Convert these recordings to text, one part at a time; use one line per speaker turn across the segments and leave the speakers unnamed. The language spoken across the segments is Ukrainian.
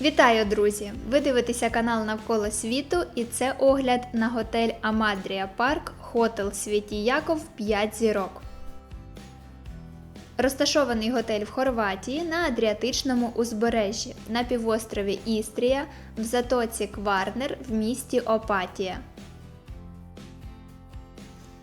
Вітаю, друзі! Ви дивитеся канал Навколо світу і це огляд на готель Амадрія Парк Хотел Світі Яков 5 зірок. Розташований готель в Хорватії на Адріатичному узбережжі на півострові Істрія в затоці Кварнер в місті Опатія.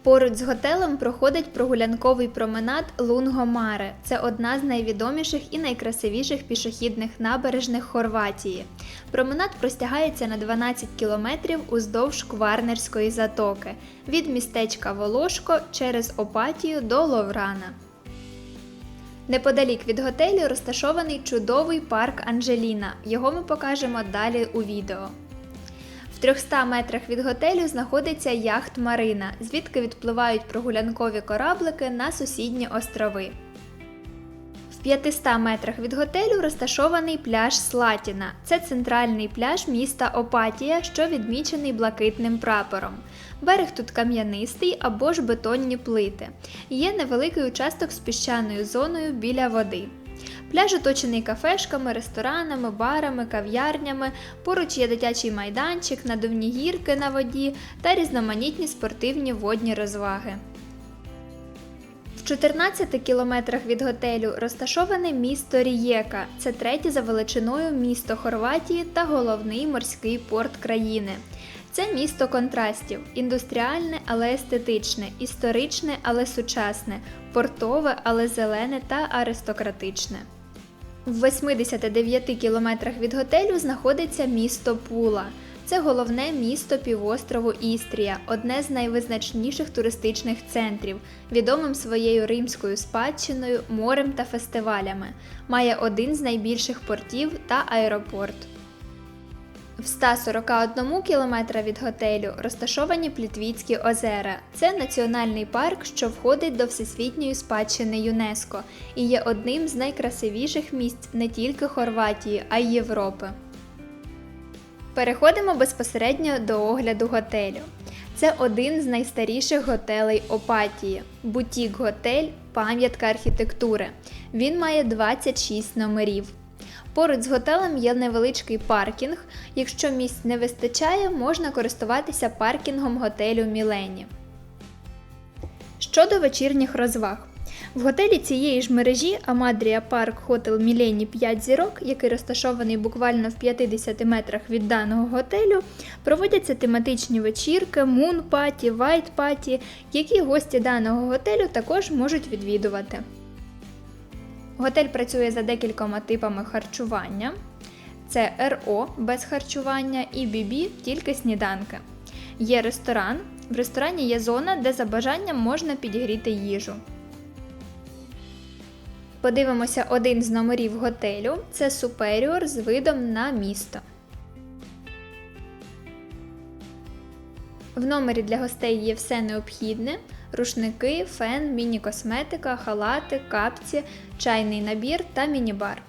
Поруч з готелем проходить прогулянковий променад Лунгомаре. Це одна з найвідоміших і найкрасивіших пішохідних набережних Хорватії. Променад простягається на 12 кілометрів уздовж Кварнерської затоки від містечка Волошко через Опатію до Ловрана. Неподалік від готелю розташований чудовий парк Анджеліна. Його ми покажемо далі у відео. В 300 метрах від готелю знаходиться яхт Марина, звідки відпливають прогулянкові кораблики на сусідні острови. В 500 метрах від готелю розташований пляж Слатіна. Це центральний пляж міста Опатія, що відмічений блакитним прапором. Берег тут кам'янистий або ж бетонні плити. Є невеликий участок з піщаною зоною біля води. Пляж оточений кафешками, ресторанами, барами, кав'ярнями. Поруч є дитячий майданчик, надувні гірки на воді та різноманітні спортивні водні розваги. В 14 кілометрах від готелю розташоване місто Рієка. Це третє за величиною місто Хорватії та головний морський порт країни. Це місто контрастів: індустріальне, але естетичне, історичне, але сучасне, портове, але зелене та аристократичне. В 89 кілометрах від готелю знаходиться місто Пула. Це головне місто півострову Істрія, одне з найвизначніших туристичних центрів, відомим своєю римською спадщиною, морем та фестивалями. Має один з найбільших портів та аеропорт. В 141 кілометра від готелю розташовані Плітвіцькі озера. Це національний парк, що входить до Всесвітньої спадщини ЮНЕСКО і є одним з найкрасивіших місць не тільки Хорватії, а й Європи. Переходимо безпосередньо до огляду готелю. Це один з найстаріших готелей Опатії. Бутік-готель, пам'ятка архітектури. Він має 26 номерів. Поруч з готелем є невеличкий паркінг. Якщо місць не вистачає, можна користуватися паркінгом готелю Мілені. Щодо вечірніх розваг. В готелі цієї ж мережі Амадрія Парк Хотел Мілені 5 зірок, який розташований буквально в 50 метрах від даного готелю, проводяться тематичні вечірки, мун-паті, вайт-паті, які гості даного готелю також можуть відвідувати. Готель працює за декількома типами харчування: це РО без харчування і BB тільки сніданки. Є ресторан. В ресторані є зона, де за бажанням можна підігріти їжу. Подивимося один з номерів готелю. Це Superior з видом на місто. В номері для гостей є все необхідне: рушники, фен, міні-косметика, халати, капці, чайний набір та міні-бар.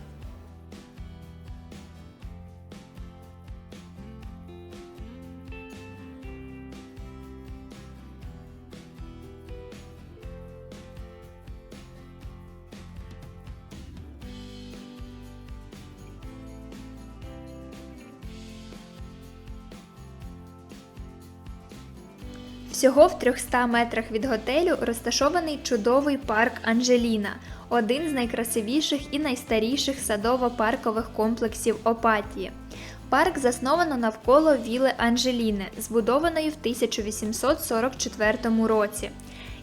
Всього в 300 метрах від готелю розташований чудовий парк Анджеліна, один з найкрасивіших і найстаріших садово-паркових комплексів Опатії. Парк засновано навколо віли Анджеліни, збудованої в 1844 році.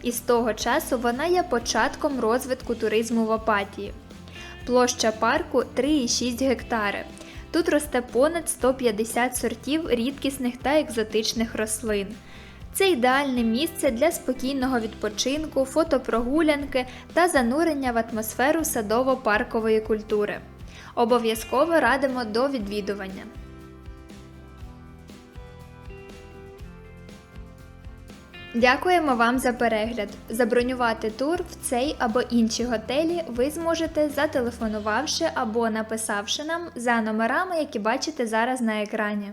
І з того часу вона є початком розвитку туризму в Опатії. Площа парку 3,6 гектари. Тут росте понад 150 сортів рідкісних та екзотичних рослин. Це ідеальне місце для спокійного відпочинку, фотопрогулянки та занурення в атмосферу садово-паркової культури. Обов'язково радимо до відвідування. Дякуємо вам за перегляд. Забронювати тур в цей або інші готелі ви зможете зателефонувавши або написавши нам за номерами, які бачите зараз на екрані.